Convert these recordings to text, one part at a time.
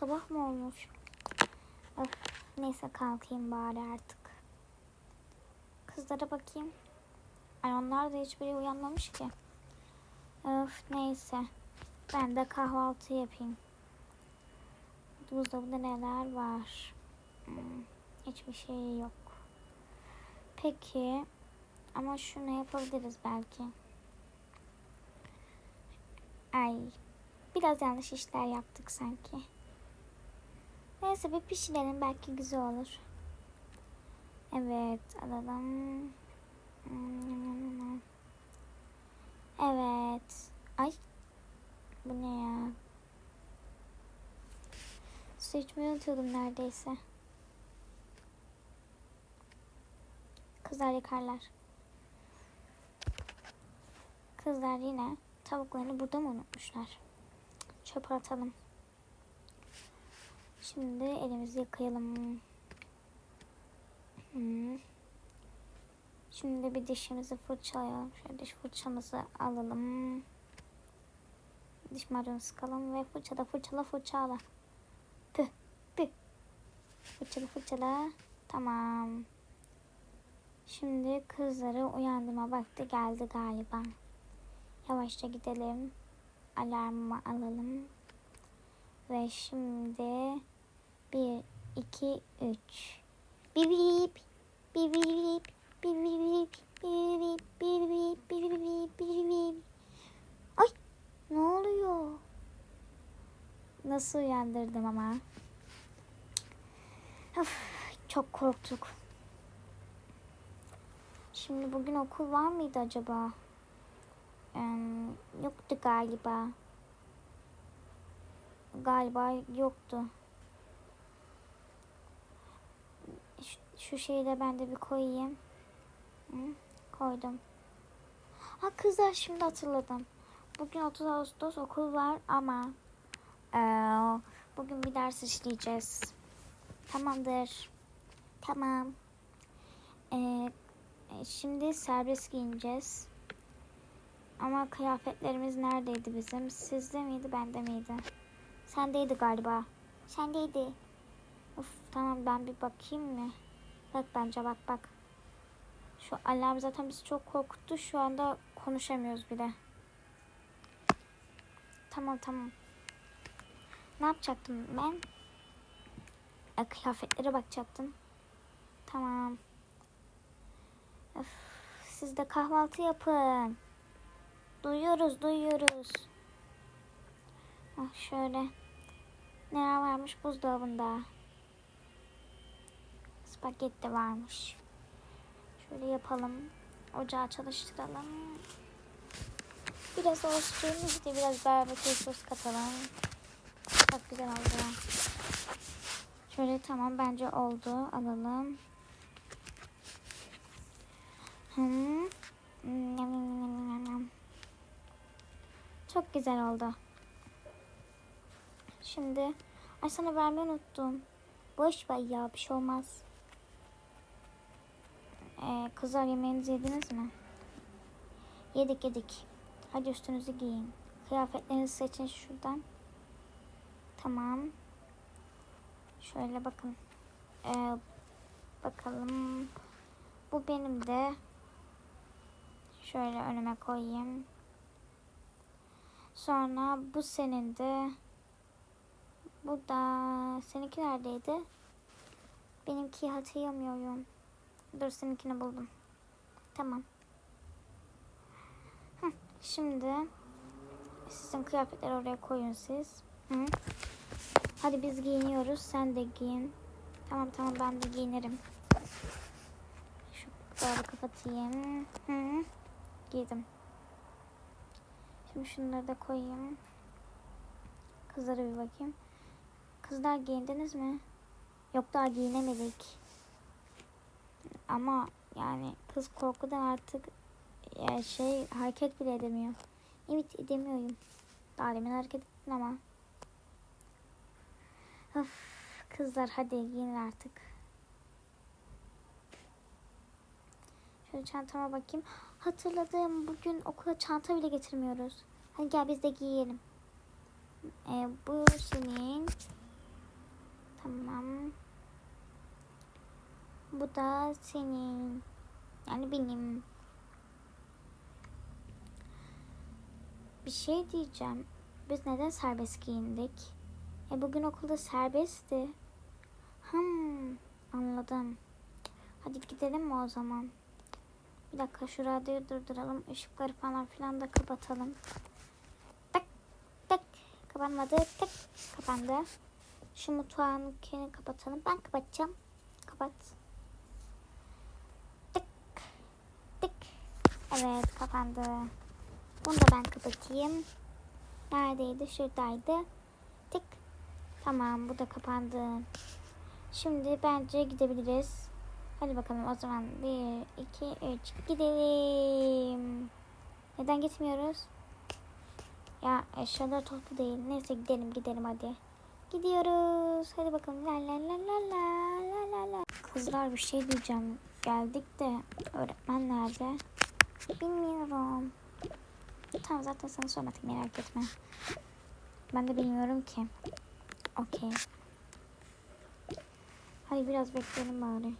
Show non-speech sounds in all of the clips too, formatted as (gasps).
sabah mı olmuş? Öf, neyse kalkayım bari artık. Kızlara bakayım. Ay onlar da hiçbiri uyanmamış ki. Öf neyse. Ben de kahvaltı yapayım. Buzdolabında neler var? Hmm, hiçbir şey yok. Peki ama şunu yapabiliriz belki. Ay biraz yanlış işler yaptık sanki. Neyse bir pişirelim belki güzel olur. Evet alalım. Evet. Ay bu ne ya? Su içmeyi unutuyordum neredeyse. Kızlar yıkarlar. Kızlar yine tavuklarını burada mı unutmuşlar? Çöpe atalım. Şimdi elimizi yıkayalım. Şimdi bir dişimizi fırçalayalım. Şöyle diş fırçamızı alalım. Diş macunu sıkalım ve fırçala fırçala fırçala. Püh püh. Fırçala fırçala. Tamam. Şimdi kızları uyandırma vakti geldi galiba. Yavaşça gidelim. Alarmı alalım. Ve şimdi bir, iki, üç. Bip bip. Bip bip. Bip bip. Bip bip. Bip bip. Bip bip. Bip bip. Ay ne oluyor? Nasıl uyandırdım ama. Of, çok korktuk. Şimdi bugün okul var mıydı acaba? Ee, yoktu galiba. Galiba yoktu. Şu, şeyi de ben de bir koyayım. Hı, koydum. Ha kızlar şimdi hatırladım. Bugün 30 Ağustos okul var ama eee, bugün bir ders işleyeceğiz. Tamamdır. Tamam. Eee, şimdi serbest giyineceğiz. Ama kıyafetlerimiz neredeydi bizim? Sizde miydi, bende miydi? Sendeydi galiba. Sendeydi. Of tamam ben bir bakayım mı? Bak bence bak bak. Şu alarm zaten bizi çok korkuttu. Şu anda konuşamıyoruz bile. Tamam tamam. Ne yapacaktım ben? E, kıyafetlere bakacaktım. Tamam. Öf, siz de kahvaltı yapın. Duyuyoruz, duyuyoruz. Ah, şöyle. Neler varmış buzdolabında? Spagetti varmış. Şöyle yapalım. Ocağı çalıştıralım. Biraz olsun. İşte biraz barbekü sos katalım. Çok güzel oldu. Şöyle tamam bence oldu. Alalım. Hmm. Çok güzel oldu. Şimdi ay sana vermeyi unuttum. Boş ver ya bir şey olmaz. Kızlar yemeğinizi yediniz mi? Yedik yedik. Hadi üstünüzü giyin. Kıyafetlerinizi seçin şuradan. Tamam. Şöyle bakın. Ee, bakalım. Bu benim de. Şöyle önüme koyayım. Sonra bu senin de. Bu da seninki neredeydi? Benimki hatırlamıyorum. Dur seninkini buldum. Tamam. Hı, şimdi sizin kıyafetleri oraya koyun siz. Hı. Hadi biz giyiniyoruz. Sen de giyin. Tamam tamam ben de giyinirim. Şu böyle kapatayım. Hı. Giydim. Şimdi şunları da koyayım. Kızlara bir bakayım. Kızlar giyindiniz mi? Yok daha giyinemedik. Ama yani kız korkudan artık ya şey hareket bile edemiyor. Evet edemiyorum. Daha demin hareket ettin ama. Of, kızlar hadi giyinin artık. Şöyle çantama bakayım. Hatırladım bugün okula çanta bile getirmiyoruz. Hadi gel biz de giyelim. Ee, bu senin. Tamam. Bu da senin. Yani benim. Bir şey diyeceğim. Biz neden serbest giyindik? E bugün okulda serbestti. Hmm, anladım. Hadi gidelim mi o zaman? Bir dakika şu radyoyu durduralım. Işıkları falan filan da kapatalım. Tak tak kapanmadı. Tak kapandı. Şu mutfağınkini kapatalım. Ben kapatacağım. Kapat. Tık tık. Evet kapandı. Bunu da ben kapatayım. Neredeydi? Şuradaydı. Tık. Tamam bu da kapandı. Şimdi bence gidebiliriz. Hadi bakalım o zaman. Bir, iki, üç. Gidelim. Neden gitmiyoruz? Ya eşyalar toplu değil. Neyse gidelim gidelim hadi. Gidiyoruz. Hadi bakalım. La la la la la la la. Kızlar bir şey diyeceğim. Geldik de öğretmen nerede? Bilmiyorum. Tamam zaten sana sormadık merak etme. Ben de bilmiyorum ki. Okey. Hadi biraz bekleyelim bari.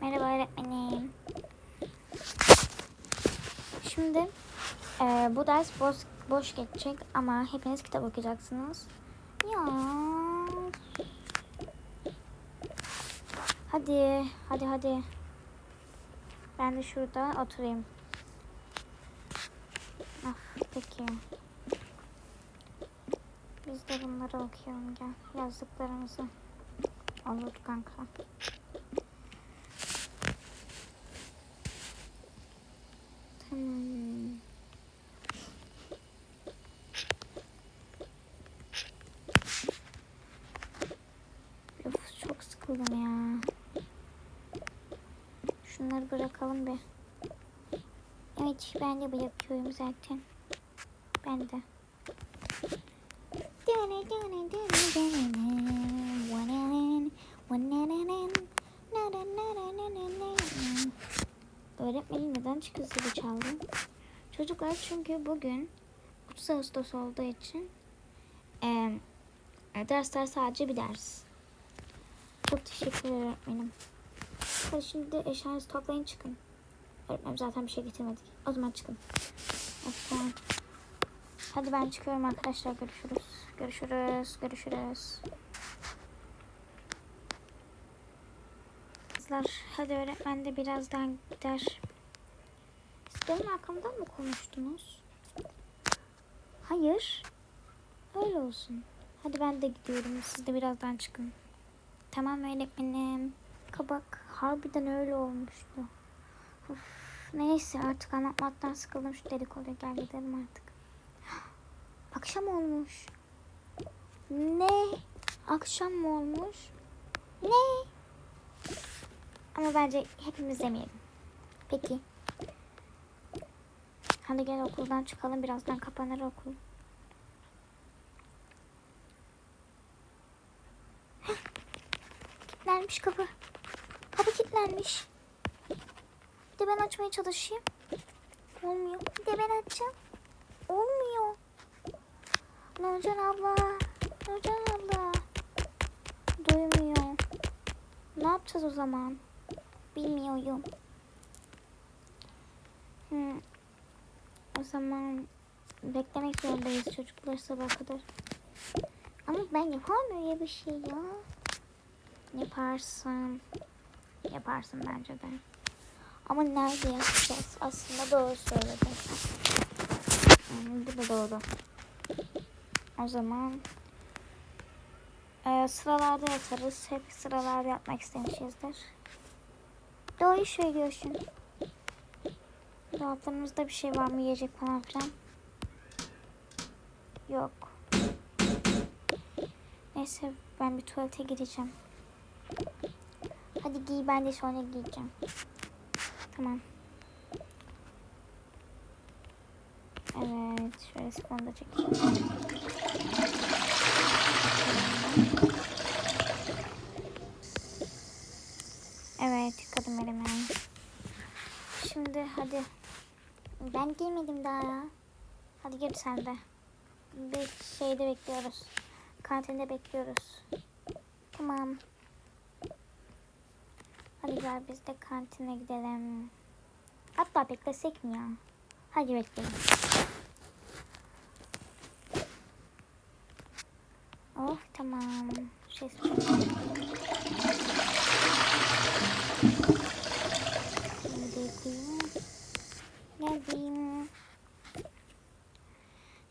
Merhaba öğretmenim. Şimdi eee, bu ders boş, boş geçecek ama hepiniz kitap okuyacaksınız. Ya. Hadi, hadi, hadi. Ben de şurada oturayım. Ah, peki. Biz de bunları okuyalım gel. Yazdıklarımızı. Olur kanka. Tamam. Of çok sıkıldım ya. Şunları bırakalım bir. Evet ben bırakıyorum zaten. Ben de. Öğretmenim neden çıkı zili çaldı? Çocuklar çünkü bugün 30 Ağustos olduğu için eee dersler sadece bir ders. Çok teşekkür öğretmenim. Hadi şimdi eşyanızı toplayın çıkın. Öğretmenim zaten bir şey getirmedik. O zaman çıkın. Tamam. Hadi ben çıkıyorum arkadaşlar. Görüşürüz. Görüşürüz. Görüşürüz. Kızlar hadi öğretmen de birazdan gider. Siz benim arkamdan mı konuştunuz? Hayır. Öyle olsun. Hadi ben de gidiyorum. Siz de birazdan çıkın. Tamam öğretmenim. Kabak harbiden öyle olmuştu. Uf, neyse artık anlatmaktan sıkıldım. Şu dedikoduya gel gidelim artık. (gasps) Akşam olmuş. Ne? Akşam mı olmuş? Ne? Ama bence hepimiz demeyelim. Peki. Hadi gel okuldan çıkalım. Birazdan kapanır okul. (gasps) Kilitlenmiş kapı. Kapı kilitlenmiş. Ben açmaya çalışayım. Olmuyor. Bir de ben açacağım. Olmuyor. Nurcan abla. Nurcan abla. Duymuyor. Ne yapacağız o zaman? Bilmiyorum. Hmm. O zaman beklemek zorundayız çocuklar sabah kadar. Ama ben yapamam öyle bir şey ya. Yaparsın. Yaparsın bence de. Ama nerede yapacağız? Aslında doğru söyledin. Hmm, bu da doğru. O zaman e, sıralarda yatarız. Hep sıralarda yatmak istemişizdir. Doğru söylüyorsun. Dolaplarımızda bir şey var mı yiyecek falan filan? Yok. Neyse ben bir tuvalete gideceğim. Hadi giy ben de sonra giyeceğim. Tamam. Evet şöyle sifonu da çekeyim. Evet yıkadım elimi. Şimdi hadi. Ben giymedim daha ya. Hadi gir sen de. Bir şeyde bekliyoruz. kantinde bekliyoruz. Tamam. Hadi gel biz de kantine gidelim. Hatta beklesek mi ya? Hadi bekleyelim. Oh tamam. Şey. Geldim.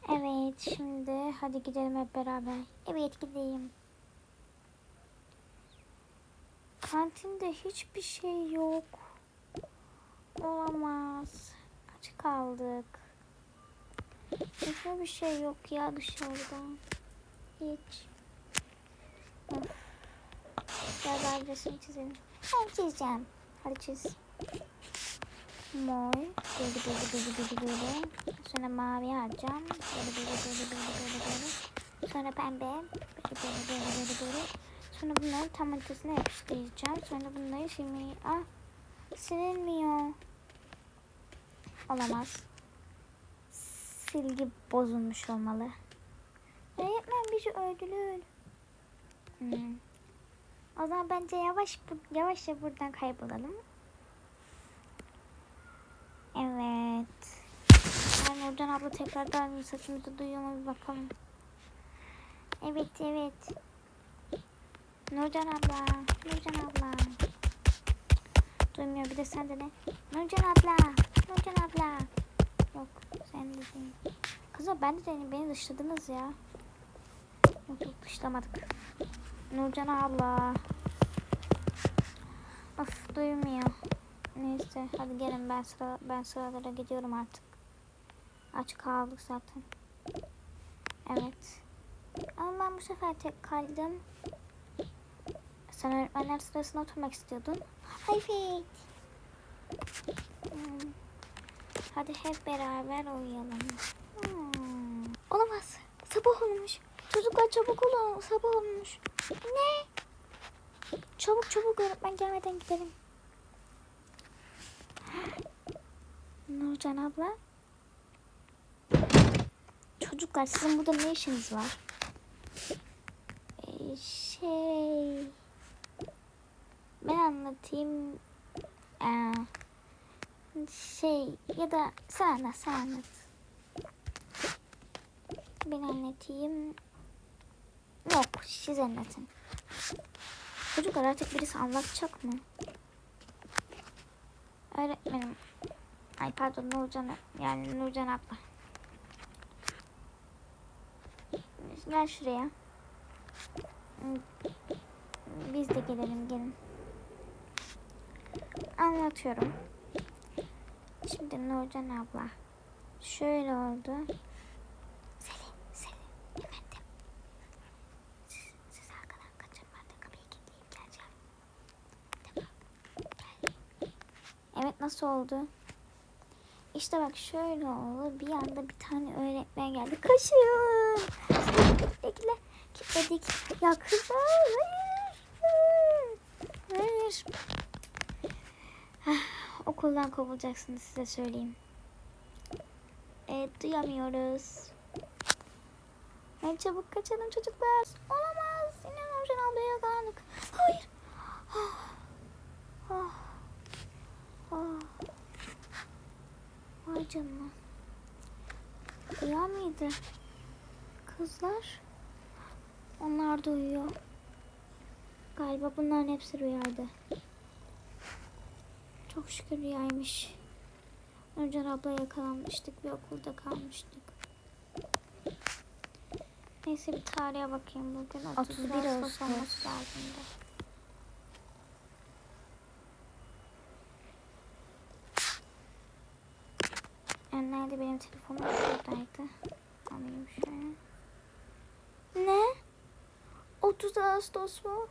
Evet şimdi hadi gidelim hep beraber. Evet gideyim. Kantinde hiçbir şey yok. Olamaz. Aç kaldık. Hiçbir bir şey yok ya dışarıda. Hiç. Of. Biraz daha resim çizelim. Ben çizeceğim. Hadi çiz. Mor. Böyle böyle böyle böyle böyle. Sonra mavi alacağım. Böyle böyle böyle böyle böyle böyle. Sonra pembe. Böyle böyle böyle böyle böyle. Sonra bunları tam ortasına yapıştıracağım. Sonra bunları şimdi... Ah! Silinmiyor. Olamaz. Silgi bozulmuş olmalı. Öğretmen bizi öldürür. Hmm. O zaman bence yavaş yavaşça buradan kaybolalım. Evet. Yani Nurcan abla tekrardan saçımızı duyuyor mu bir bakalım. Evet evet. Nurcan abla. Nurcan abla. Duymuyor bir de sen de ne? Nurcan abla. Nurcan abla. Yok sen de değil. Kızım ben de dedim beni dışladınız ya. Yok yok dışlamadık. Nurcan abla. Of duymuyor. Neyse hadi gelin ben sıra ben sıralara gidiyorum artık. Aç kaldık zaten. Evet. Ama ben bu sefer tek kaldım. Sen öğretmenler sırasına oturmak istiyordun. Evet. Hmm. Hadi hep beraber uyuyalım. Hmm. Olamaz. Sabah olmuş. Çocuklar çabuk olun. Sabah olmuş. Ne? Çabuk çabuk öğretmen gelmeden gidelim. Nurcan abla. Çocuklar sizin burada ne işiniz var? Ee, şey... Ben anlatayım. Ee, şey ya da sen anlat sen anlat. Ben anlatayım. Yok siz anlatın. Çocuklar artık birisi anlatacak mı? Öğretmenim. Ay pardon Nurcan yani Nurcan abla. Gel şuraya. Biz de gelelim gelin. Anlatıyorum. Şimdi Nurcan abla. Şöyle oldu. Selin, Selin, efendim. Siz, siz arkadan kaçın ben de kapıyı kilitleyip geleceğim. Tamam. Evet nasıl oldu? İşte bak şöyle oldu. Bir anda bir tane öğretmen geldi. Kaçın. Bekle. Kilitledik. Ya kızlar. Hayır. Hayır. Ah, Okuldan kovulacaksınız size söyleyeyim. Evet duyamıyoruz. En çabuk kaçalım çocuklar. Olamaz. Yine Nurcan ablaya yakalandık. Hayır. Ah. Ah. Ah. Vay canına. Rüya mıydı? Kızlar. Onlar da uyuyor. Galiba bunların hepsi rüyaydı. Çok şükür rüyaymış. Nurcan abla yakalanmıştık bir okulda kalmıştık. Neyse bir tarihe bakayım bugün. 31 Ağustos olması lazımdı. Yani nerede benim telefonum şuradaydı. Alayım şöyle. Ne? 30 Ağustos mu?